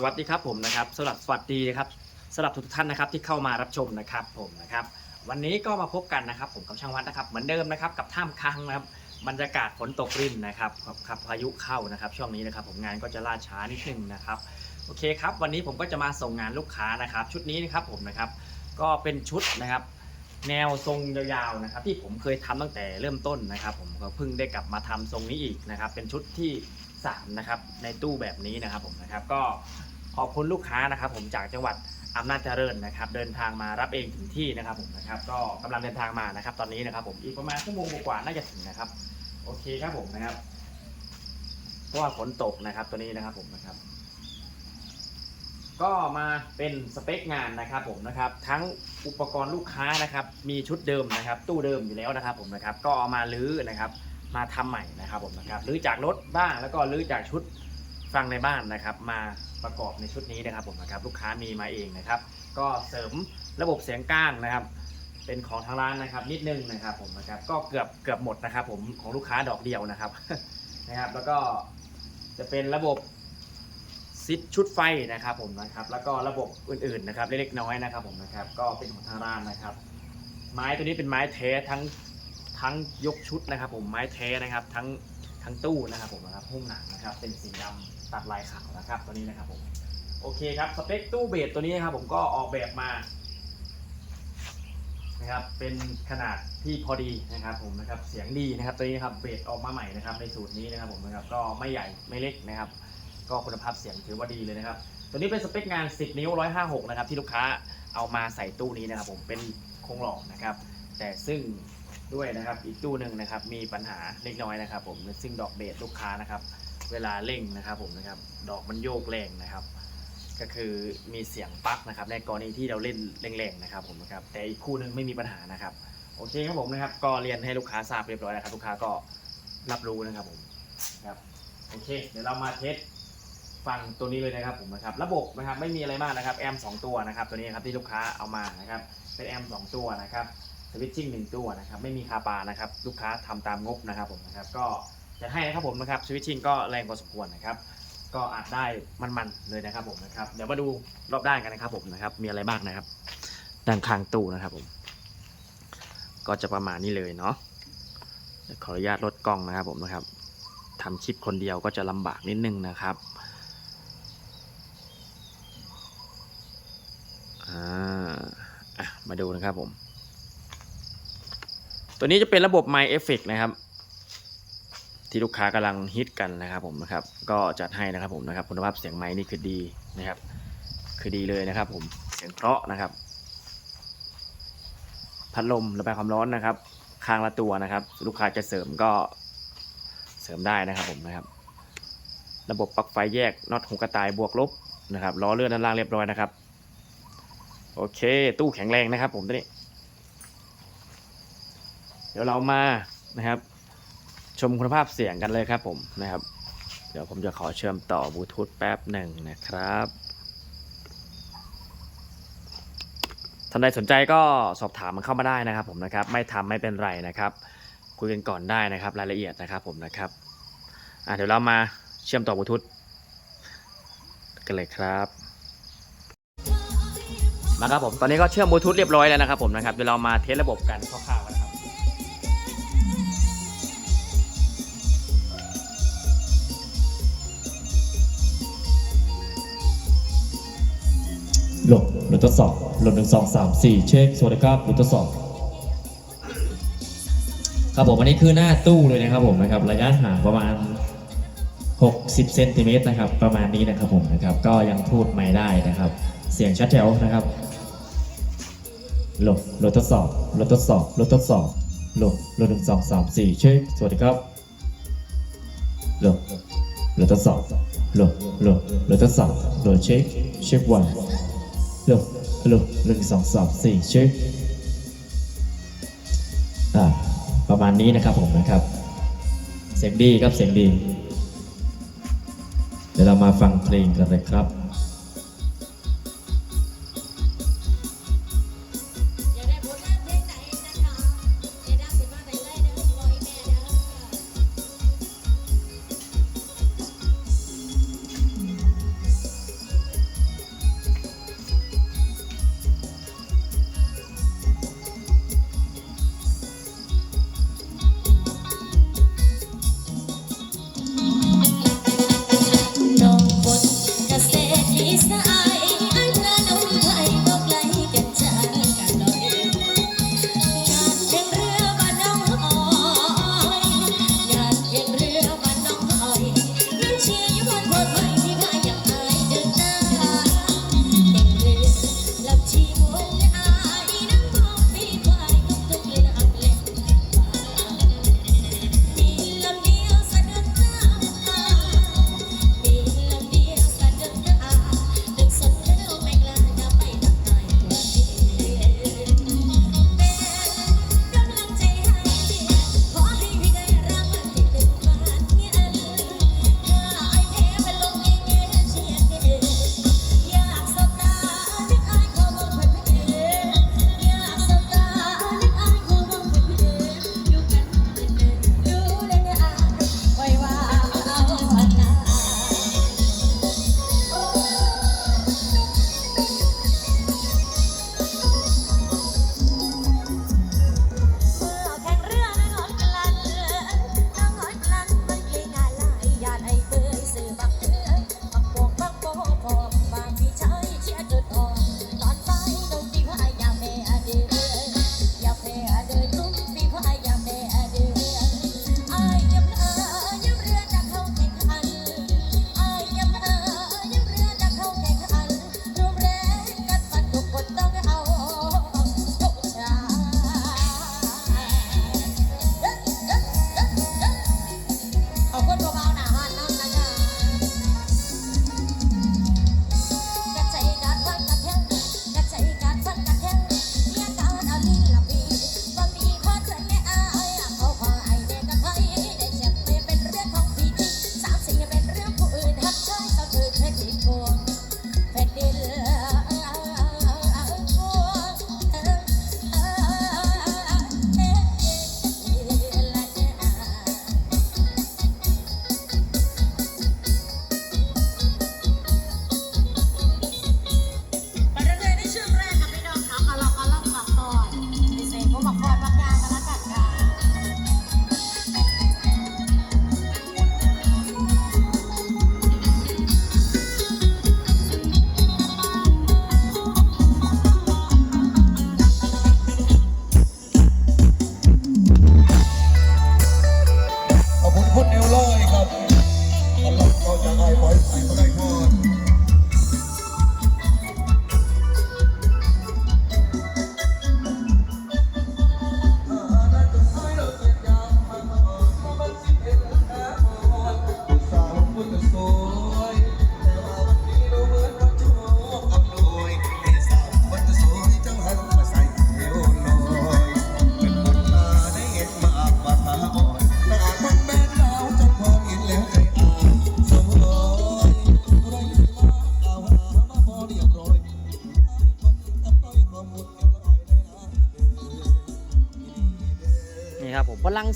สวัสดีครับผมนะครับสำหรับสวัสดีนะครับสำหรับทุกท่านนะครับที่เข้ามารับชมนะครับผมนะครับ วันนี้ก็มาพบกันนะครับผมกับช่างวัดนะครับเหมือนเดิมนะครับกับท่ามค้างนะครับบรรยากาศฝนตกรินนะครับครับพายุเข้านะครับ ช่วงนี้นะครับ ผมงานก็จะล่าช้านิดนึงนะครับโอเคครับวันนี้ผมก็จะมาส่งงานลูกค้านะครับ ชุดนี้นะครับผมนะครับก็เป็นชุดนะครับ แนวทรงยาวๆนะครับ ที่ผมเคยทำตั้งแต่เริ่มต้นนะครับ ผมก็เพิ่งได้กลับมาทำทรงนี้อีกนะครับ เป็นชุดที่ สามนะครับในตู้แบบนี้นะครับผมนะครับก็ขอบคุณลูกค้านะครับผมจากจังหวัดอำนาจเจริญนะครับเดินทางมารับเองถึงที่นะครับผมนะครับก็กำลังเดินทางมานะครับ ตอนนี้นะครับผมอีกประมาณชั่วโมงกว่าๆน่าจะถึงนะครับ โอเคครับผมนะครับเพราะว่าฝนตกนะครับตัวนี้นะครับผมนะครับ ก็มาเป็นสเปคงานนะครับผมนะครับ ทั้งอุปกรณ์ลูกค้านะครับ มีชุดเดิมนะครับ ตู้เดิมอยู่แล้วนะครับ ผมนะครับ ก็เอามาลื้อนะครับ มาทำใหม่นะครับผมนะครับลื้อจากรถบ้างแล้วก็ลื้อจากชุดฟังในบ้านนะครับ มาประกอบในชุดนี้นะครับผมนะครับลูกค้ามีมาเองนะครับ ก็เสริมระบบเสียงก้างนะครับ เป็นของทางร้านนะครับ นิดนึงนะครับผมนะครับก็เกือบเกือบหมดนะครับ ผมของลูกค้าดอกเดียวนะครับนะครับ แล้วก็จะเป็นระบบซิดชุดไฟนะครับผมนะครับ แล้วก็ระบบอื่นๆนะครับเล็กๆน้อยๆนะครับผมนะครับ ก็เป็นของทางร้านนะครับ ไม้ตัวนี้เป็นไม้แท้ทั้ง ทั้งยกชุดนะครับ ผมไม้แท้นะครับ ทั้งทั้งตู้นะครับผมนะครับหุ้มหนังนะครับ เป็นสีดำตัดลายขาวนะครับตัวนี้นะครับผมโอเคครับสเปคตู้เบสตัวนี้นะครับ ผมก็ออกแบบมานะครับเป็นขนาดที่พอดีนะครับ ผมนะครับเสียงดีนะครับตัวนี้นะครับเบสออกมาใหม่นะครับ ในสูตรนี้นะครับผมนะครับก็ไม่ใหญ่ไม่เล็กนะครับ ก็คุณภาพเสียงถือว่าดีเลยนะครับ ตัวนี้เป็นสเปคงาน 10 นิ้ว 156 นะครับ ที่ลูกค้าเอามาใส่ตู้นี้นะครับ ผมเป็นโครงหล่อนะครับ แต่ซึ่ง ด้วยนะครับ อีกตู้หนึ่งนะครับ มีปัญหาเล็กน้อยนะครับ ผมซึ่งดอกเบสลูกค้านะครับ เวลาเร่งนะครับ ผมนะครับ ดอกมันโยกแรงนะครับ ก็คือมีเสียงปั๊กนะครับ ในกรณีที่เราเล่นแรงๆนะครับ ผมนะครับ แต่อีกคู่หนึงไม่มีปัญหานะครับ โอเคครับผมนะครับ ก็เรียนให้ลูกค้าทราบเรียบร้อยแล้วครับ ลูกค้าก็รับรู้นะครับผมครับโอเค เดี๋ยวเรามาเทสฟังตัวนี้เลยนะครับผมนะครับ ระบบนะครับไม่มีอะไรมากนะครับแอมสองตัวนะครับ ตัวนี้ครับที่ลูกค้าเอามานะครับ เป็นแอมสองตัวนะครับ สวิตชิ่งหนึ่งตัวนะครับไม่มีคาปานะครับลูกค้าทำตามงบนะครับผมนะครับก็จะให้นะครับผมนะครับสวิตชิ่งก็แรงพอสมควรนะครับ ก็อาจได้มันๆเลยนะครับผมนะครับเดี๋ยวมาดูรอบด้านกันนะครับผมนะครับมีอะไรบ้างนะครับด้านข้างตู้นะครับผม ก็จะประมาณนี้เลยเนาะขออนุญาตลดกล้องนะครับผมนะครับทำคลิปคนเดียวก็จะลำบากนิดนึงนะครับอ่ามาดูนะครับผม ตัวนี้จะเป็นระบบ My Effect นะครับ ที่ลูกค้ากำลังฮิตกันนะครับผมนะครับ ก็จัดให้นะครับผมนะครับ คุณภาพเสียงไม้นี่คือดีนะครับ คือดีเลยนะครับ ผมเสียงเพราะนะครับ พัดลมระบายความร้อนนะครับข้างละตัวนะครับ ลูกค้าจะเสริมก็เสริมได้นะครับผมนะครับ ระบบปลั๊กไฟแยกน็อตหูกระต่ายบวกลบนะครับล้อเลื่อนด้านล่างเรียบร้อยนะครับ โอเค ตู้แข็งแรงนะครับผมตัวนี้ เดี๋ยวเรามานะครับ ชมคุณภาพเสียงกันเลยครับผมนะครับ เดี๋ยวผมจะขอเชื่อมต่อบลูทูธแป๊บหนึ่งนะครับท่านใดสนใจก็สอบถามมันเข้ามาได้นะครับ ผมนะครับ ไม่ทำไม่เป็นไรนะครับ คุยกันก่อนได้นะครับ รายละเอียดนะครับผมนะครับอะเดี๋ยวเรามาเชื่อมต่อบลูทูธกันเลยครับมาครับผมตอนนี้ก็เชื่อมบลูทูธเรียบร้อยแล้วนะครับผมนะครับเดี๋ยวเรามาเทสระบบกันคร่าวๆ หลดโหลดทดสอบหลดหนึ่งสองสามสี่เช็คสวัสดีครับหลดทดสอบ ครับผมอันนี้คือหน้าตู้เลยนะครับผมนะครับระยะห่างประมาณ 60เซนติเมตรนะครับประมาณนี้นะครับผมนะครับก็ยังพูดไม่ได้นะครับ เสียงชัดแจ๋วนะครับหลดโหลดทดสอบหลดทดสอบหลดทดสอบหลดโหลดหนึ่งสองสามสี่เช็คสวัสดีครับหลดโหลดทดสอบหลดโหลดโหลดทดสอบหลดเช็คเช็ควัน ลโหลฮัลโหลหนึ่งสองสามสี่เช็คอ่าประมาณนี้นะครับผมนะครับ เสียงดีครับเสียงดี เดี๋ยวเรามาฟังเพลงกันเลยครับ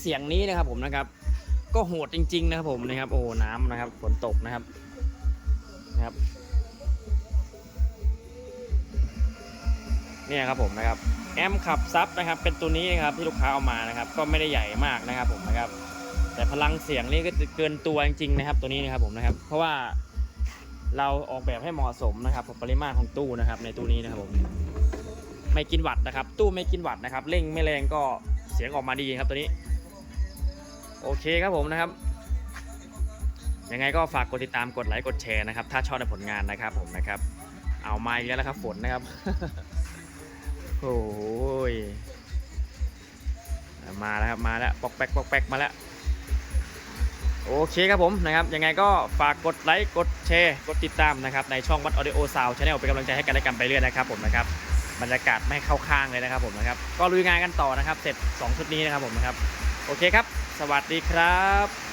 เสียงนี้นะครับผมนะครับ ก็โหดจริง ๆ นะครับผมนะครับโอ้น้ำนะครับฝนตกนะครับนะครับเนี่ยครับผมนะครับแอมขับซับนะครับ เป็นตัวนี้นะครับที่ลูกค้าเอามานะครับ ก็ไม่ได้ใหญ่มากนะครับผมนะครับ แต่พลังเสียงนี่ก็เกินตัวจริงๆนะครับ ตัวนี้นะครับผมนะครับ เพราะว่าเราออกแบบให้เหมาะสมนะครับกับปริมาณของตู้นะครับ ในตู้นี้นะครับผมไม่กินวัตต์นะครับ ตู้ไม่กินวัตต์นะครับเร่งไม่แรงก็เสียงออกมาดีครับตัวนี้ โอเคครับผมนะครับ ยังไงก็ฝากกดติดตามกดไลค์กดแชร์นะครับ ถ้าชอบในผลงานนะครับผมนะครับ เอาไมาอีกแล้วนะครับฝนนะครับ โอ้ยมาแล้วครับมาแล้วปอกแป๊กปอกแป๊กมาแล้วโอเคครับผมนะครับยังไงก็ฝากกดไลค์กดแชร์กดติดตามนะครับในช่องวัดออดิโอซาวชาแนลเป็นกำลังใจให้กันและกันไปเรื่อยนะครับผมนะครับบรรยากาศไม่เข้าข้างเลยนะครับผมนะครับก็ลุยงานกันต่อนะครับเสร็จ 2 ชุดนี้นะครับผมนะครับโอเคครับ สวัสดีครับ